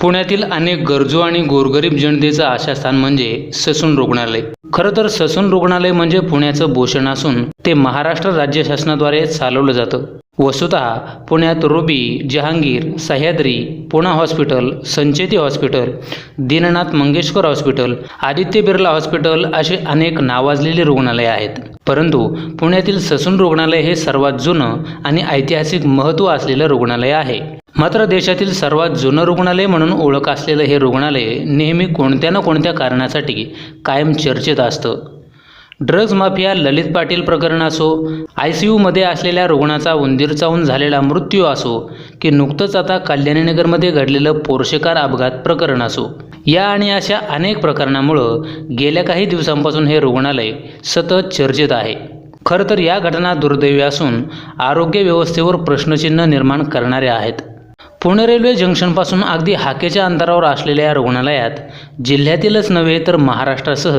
पुण्यातील अनेक गरजू आणि गोरगरीब जनतेचं आशास्थान म्हणजे ससून रुग्णालय. खरं तर ससून रुग्णालय म्हणजे पुण्याचं भूषण असून ते महाराष्ट्र राज्य शासनाद्वारे चालवलं जातं. वस्तुतः पुण्यात Ruby Jehangir Sahyadri Poona hospital Sancheti hospital Dinanath Mangeshkar hospital Aditya Birla hospital असे अनेक नावाजलेली रुग्णालये आहेत. परंतु पुण्यातील ससून रुग्णालय हे सर्वात जुनं आणि ऐतिहासिक महत्त्व असलेलं रुग्णालय आहे. मात्र देशातील सर्वात जुनं रुग्णालय म्हणून ओळख असलेलं हे रुग्णालय नेहमी कोणत्या ना कोणत्या कारणासाठी कायम चर्चेत असतं. ड्रग्ज माफिया ललित पाटील प्रकरण असो आय सी यूमध्ये असलेल्या रुग्णाचा उंदीर चावून झालेला मृत्यू असो की नुकतंच आता कल्याणीनगरमध्ये घडलेलं पोर्शेकार अपघात प्रकरण असो या आणि अशा अनेक प्रकरणामुळं गेल्या काही दिवसांपासून हे रुग्णालय सतत चर्चेत आहे. खरं तर या घटना दुर्दैवी असून आरोग्य व्यवस्थेवर प्रश्नचिन्ह निर्माण करणाऱ्या आहेत. पुणे रेल्वे जंक्शनपासून अगदी हाकेच्या अंतरावर असलेल्या या रुग्णालयात जिल्ह्यातीलच नव्हे तर महाराष्ट्रासह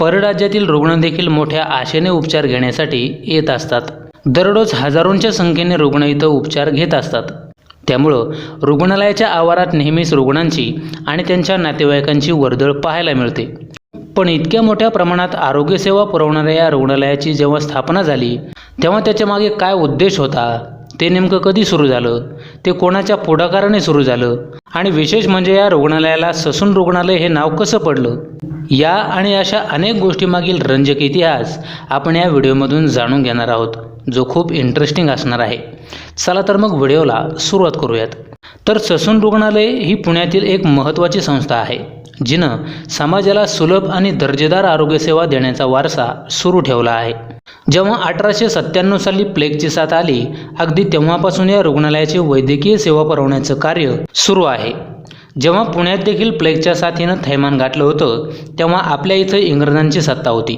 परराज्यातील रुग्ण देखील मोठ्या आशेने उपचार घेण्यासाठी येत असतात. दररोज हजारोंच्या संख्येने रुग्ण इथं उपचार घेत असतात. त्यामुळं रुग्णालयाच्या आवारात नेहमीच रुग्णांची आणि त्यांच्या नातेवाईकांची वर्दळ पाहायला मिळते. पण इतक्या मोठ्या प्रमाणात आरोग्यसेवा पुरवणाऱ्या या रुग्णालयाची जेव्हा स्थापना झाली तेव्हा त्याच्यामागे काय उद्देश होता? ते नेमकं कधी सुरू झालं? ते कोणाच्या पुढाकाराने सुरू झालं? आणि विशेष म्हणजे या रुग्णालयाला ससून रुग्णालय हे नाव कसं पडलं? या आणि अशा अनेक गोष्टीमागील रंजक इतिहास आपण या व्हिडिओमधून जाणून घेणार आहोत जो खूप इंटरेस्टिंग असणार आहे. चला तर मग व्हिडिओला सुरुवात करूयात. तर ससून रुग्णालय ही पुण्यातील एक महत्त्वाची संस्था आहे जिनं समाजाला सुलभ आणि दर्जेदार आरोग्यसेवा देण्याचा वारसा सुरू ठेवला आहे. जेव्हा अठराशे सत्त्याण्णव साली प्लेगची साथ आली अगदी तेव्हापासून या रुग्णालयाचे वैद्यकीय सेवा पुरवण्याचं कार्य सुरू आहे. जेव्हा पुण्यात देखील प्लेगच्या साथीनं थैमान गाठलं होतं तेव्हा आपल्या इथं इंग्रजांची सत्ता होती.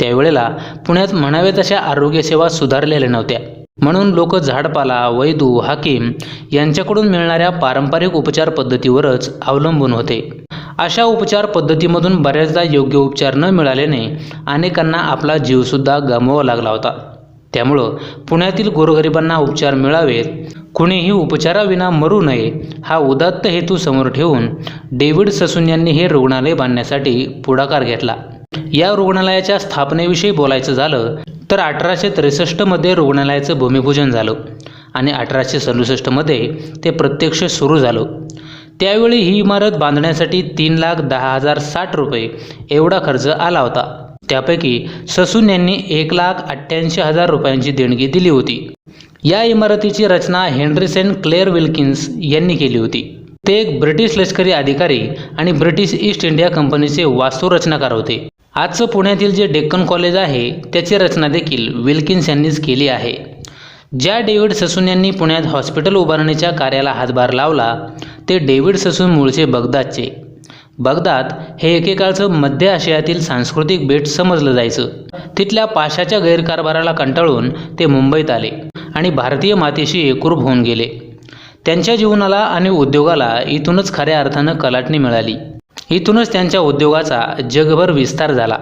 त्यावेळेला पुण्यात म्हणावे तशा आरोग्यसेवा सुधारलेल्या नव्हत्या. म्हणून लोक झाडपाला वैदू हाकीम यांच्याकडून मिळणाऱ्या पारंपरिक उपचार पद्धतीवरच अवलंबून होते. अशा उपचार पद्धतीमधून बऱ्याचदा योग्य उपचार न मिळाल्याने अनेकांना आपला जीवसुद्धा गमवावा लागला होता. त्यामुळं पुण्यातील गोरगरिबांना उपचार मिळावेत कुणीही उपचाराविना मरू नये हा उदात्त हेतू समोर ठेवून डेव्हिड ससून यांनी हे रुग्णालय बांधण्यासाठी पुढाकार घेतला. या रुग्णालयाच्या स्थापनेविषयी बोलायचं झालं तर अठराशे त्रेसष्टमध्ये रुग्णालयाचं भूमिपूजन झालं आणि अठराशे सदुसष्टमध्ये ते प्रत्यक्ष सुरू झालं. त्यावेळी ही इमारत बांधण्यासाठी तीन लाख दहा हजार साठ रुपये एवढा खर्च आला होता. त्यापैकी ससून यांनी एक लाख अठ्ठ्याऐंशी हजार रुपयांची देणगी दिली होती. या इमारतीची रचना हेनरी सेंट क्लेअर विल्किन्स यांनी केली होती. ते एक ब्रिटिश लष्करी अधिकारी आणि ब्रिटिश ईस्ट इंडिया कंपनीचे वास्तुरचनाकार होते. आजचं पुण्यातील जे डेक्कन कॉलेज आहे त्याची रचना देखील विल्किन्स यांनीच केली आहे. ज्या डेव्हिड ससून यांनी पुण्यात हॉस्पिटल उभारणीच्या कार्याला हातभार लावला ते डेव्हिड ससून मूळचे बगदादचे. बगदाद हे एकेकाळचं मध्य आशियातील सांस्कृतिक बेट समजलं जायचं. तिथल्या पाशाच्या गैरकारभाराला कंटाळून ते मुंबईत आले आणि भारतीय मातेशी एकरूप होऊन गेले. त्यांच्या जीवनाला आणि उद्योगाला इथूनच खऱ्या अर्थानं कलाटणी मिळाली. इथूनच त्यांच्या उद्योगाचा जगभर विस्तार झाला.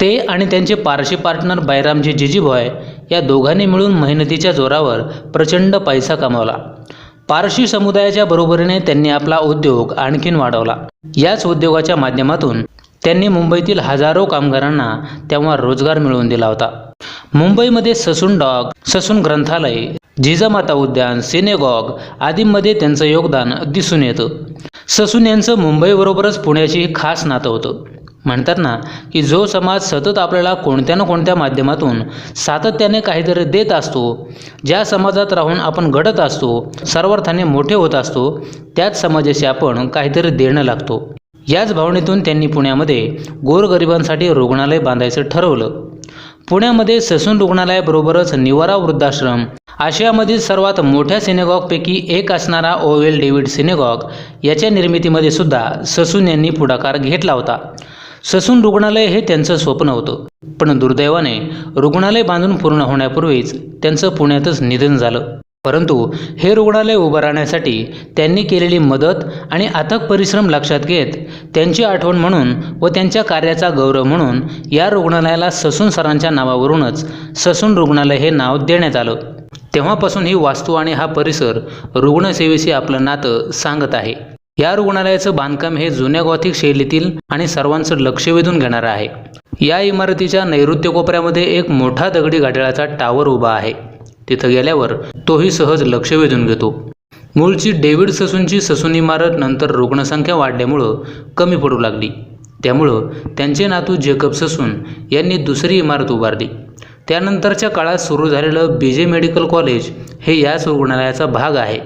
ते आणि त्यांचे पारशी पार्टनर बैरामजी जिजीभॉय या दोघांनी मिळून मेहनतीच्या जोरावर प्रचंड पैसा कमावला. पारशी समुदायाच्या बरोबरीने त्यांनी आपला उद्योग आणखीन वाढवला. याच उद्योगाच्या माध्यमातून त्यांनी मुंबईतील हजारो कामगारांना तेव्हा रोजगार मिळवून दिला होता. मुंबईमध्ये ससून डॉग ससून ग्रंथालय जिजामाता उद्यान सिनेगॉग आदींमध्ये त्यांचं योगदान दिसून येतं. ससून यांचं मुंबईबरोबरच पुण्याशी खास नातं होतं. म्हणतात ना की जो समाज सतत आपल्याला कोणत्या ना कोणत्या माध्यमातून सातत्याने काहीतरी देत असतो ज्या समाजात राहून आपण घडत असतो सर्वार्थाने मोठे होत असतो त्याच समाजाशी आपण काहीतरी देणं लागतो. याच भावनेतून त्यांनी पुण्यामध्ये गोरगरिबांसाठी रुग्णालय बांधायचं ठरवलं. पुण्यामध्ये ससून रुग्णालयाबरोबरच निवारा वृद्धाश्रम आशियामधील सर्वात मोठ्या सिनेगॉगपैकी एक असणारा ओवेल डेव्हिड सिनेगॉग याच्या निर्मितीमध्ये सुद्धा ससून यांनी पुढाकार घेतला होता. ससून रुग्णालय हे त्यांचं स्वप्न होतं पण दुर्दैवाने रुग्णालय बांधून पूर्ण होण्यापूर्वीच त्यांचं पुण्यातच निधन झालं. परंतु हे रुग्णालय उभं राहण्यासाठी त्यांनी केलेली मदत आणि अथक परिश्रम लक्षात घेत त्यांची आठवण म्हणून व त्यांच्या कार्याचा गौरव म्हणून या रुग्णालयाला ससून सरांच्या नावावरूनच ससून रुग्णालय हे नाव देण्यात आलं. तेव्हापासून ही वास्तू आणि हा परिसर रुग्णसेवेशी आपलं नातं सांगत आहे. या रुग्णालयाचं बांधकाम हे जुन्या गॉथिक शैलीतील आणि सर्वांचं लक्ष वेधून घेणारं आहे. या इमारतीच्या नैऋत्य कोपऱ्यामध्ये एक मोठा दगडी घाटाळाचा टावर उभा आहे. तिथं गेल्यावर तोही सहज लक्ष वेधून घेतो. मूळची डेव्हिड ससूनची ससून इमारत नंतर रुग्णसंख्या वाढल्यामुळं कमी पडू लागली. त्यामुळं त्यांचे नातू जेकब ससून यांनी दुसरी इमारत उभारली. त्यानंतरच्या काळात सुरू झालेलं बी जे मेडिकल कॉलेज हे याच रुग्णालयाचा भाग आहे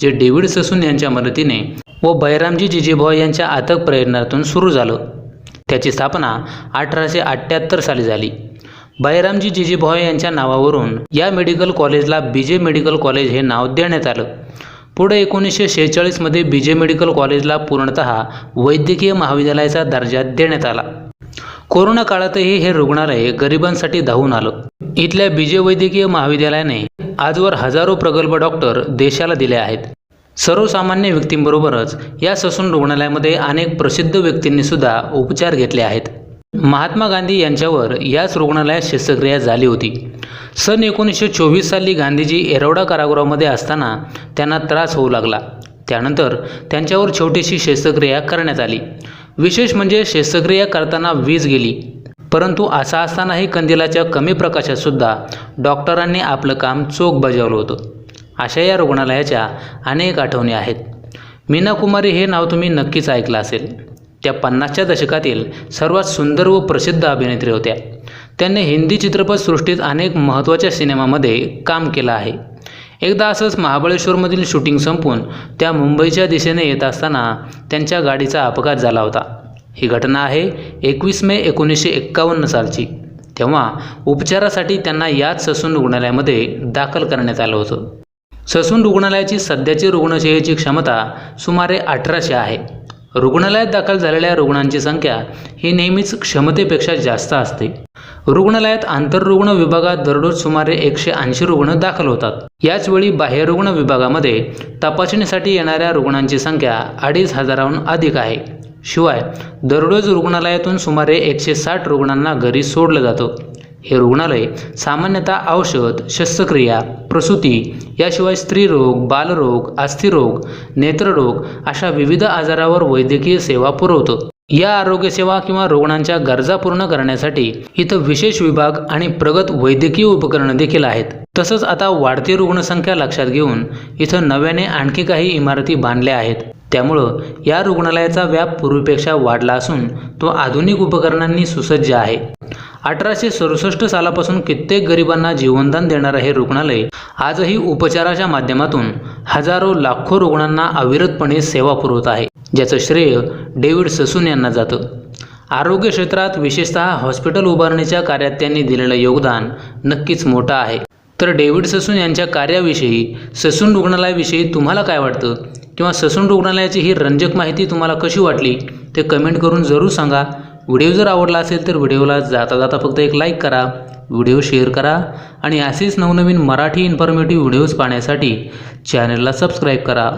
जे डेव्हिड ससून यांच्या मदतीने व बैरामजी जिजेभॉय यांच्या आतक प्रयत्नातून सुरू झालं. त्याची स्थापना अठराशे अठ्ठ्याहत्तर साली झाली. बैरामजी जिजीभॉय यांच्या नावावरून या मेडिकल कॉलेजला बीजे मेडिकल कॉलेज हे नाव देण्यात आलं. पुढे एकोणीसशे शेहेचाळीसमध्ये बीजे मेडिकल कॉलेजला पूर्णतः वैद्यकीय महाविद्यालयाचा दर्जा देण्यात आला. कोरोना काळातही हे रुग्णालय गरिबांसाठी धावून आलं. इथल्या बीजे वैद्यकीय महाविद्यालयाने आजवर हजारो प्रगल्भ डॉक्टर देशाला दिले आहेत. सर्वसामान्य व्यक्तींबरोबरच या ससून रुग्णालयामध्ये अनेक प्रसिद्ध व्यक्तींनी सुद्धा उपचार घेतले आहेत. महात्मा गांधी यांच्यावर याच रुग्णालयात शस्त्रक्रिया झाली होती. सन एकोणीसशे चोवीस साली गांधीजी एरवडा कारागृहामध्ये असताना त्यांना त्रास होऊ लागला. त्यानंतर त्यांच्यावर छोटीशी शस्त्रक्रिया करण्यात आली. विशेष म्हणजे शस्त्रक्रिया करताना वीज गेली. परंतु असा असतानाही कंदिलाच्या कमी प्रकाशातसुद्धा डॉक्टरांनी आपलं काम चोख बजावलं होतं. अशा या रुग्णालयाच्या अनेक आठवणी आहेत. मीना कुमारी हे नाव तुम्ही नक्कीच ऐकलं असेल. त्या पन्नासच्या दशकातील सर्वात सुंदर व प्रसिद्ध अभिनेत्री होत्या. त्यांनी हिंदी चित्रपटसृष्टीत अनेक महत्त्वाच्या सिनेमामध्ये काम केलं आहे. एकदा असंच महाबळेश्वरमधील शूटिंग संपून त्या मुंबईच्या दिशेने येत असताना त्यांच्या गाडीचा अपघात झाला होता. ही घटना आहे एकवीस मे एकोणीसशे एक्कावन्न सालची. तेव्हा उपचारासाठी त्यांना याच ससून रुग्णालयामध्ये दाखल करण्यात आलं होतं. ससून रुग्णालयाची सध्याची रुग्णसेवेची क्षमता सुमारे अठराशे आहे. रुग्णालयात दाखल झालेल्या रुग्णांची संख्या ही नेहमीच क्षमतेपेक्षा जास्त असते. रुग्णालयात आंतररुग्ण विभागात दररोज सुमारे एकशे ऐंशी रुग्ण दाखल होतात. याचवेळी बाह्यरुग्ण विभागामध्ये तपासणीसाठी येणाऱ्या रुग्णांची संख्या अडीच हजाराहून अधिक आहे. शिवाय दररोज रुग्णालयातून सुमारे एकशे साठ रुग्णांना घरी सोडलं जातं. हे रुग्णालय सामान्यतः औषध शस्त्रक्रिया प्रसूती याशिवाय स्त्रीरोग बालरोग अस्थिरोग नेत्ररोग अशा विविध आजारावर वैद्यकीय सेवा पुरवतं. या आरोग्यसेवा किंवा रुग्णांच्या गरजा पूर्ण करण्यासाठी इथं विशेष विभाग आणि प्रगत वैद्यकीय उपकरणं देखील आहेत. तसंच आता वाढती रुग्णसंख्या लक्षात घेऊन इथं नव्याने आणखी काही इमारती बांधल्या आहेत. त्यामुळं या रुग्णालयाचा व्याप पूर्वीपेक्षा वाढला असून तो आधुनिक उपकरणांनी सुसज्ज आहे. अठराशे सदुसष्ट सालापासून कित्येक गरिबांना जीवनदान देणारं हे रुग्णालय. आजही उपचाराच्या माध्यमातून हजारो लाखो रुग्णांना अविरतपणे सेवा पुरवत आहे ज्याचं श्रेय डेव्हिड ससून यांना जातं. आरोग्य क्षेत्रात विशेषतः हॉस्पिटल उभारणीच्या कार्यात त्यांनी दिलेलं योगदान नक्कीच मोठं आहे. तर डेव्हिड ससून यांच्या कार्याविषयी ससून रुग्णालयाविषयी तुम्हाला काय वाटतं? किंवा ससून रुग्णालयाची ही रंजक माहिती तुम्हाला कशी वाटली? ते कमेंट करून जरूर सांगा. व्हिडिओ जर आवडला असेल तर व्हिडिओला जाता जाता फक्त एक लाईक करा व्हिडिओ शेअर करा आणि असेच नवनवीन मराठी इन्फॉर्मेटिव्ह व्हिडिओज पाहण्यासाठी चॅनलला सबस्क्राईब करा.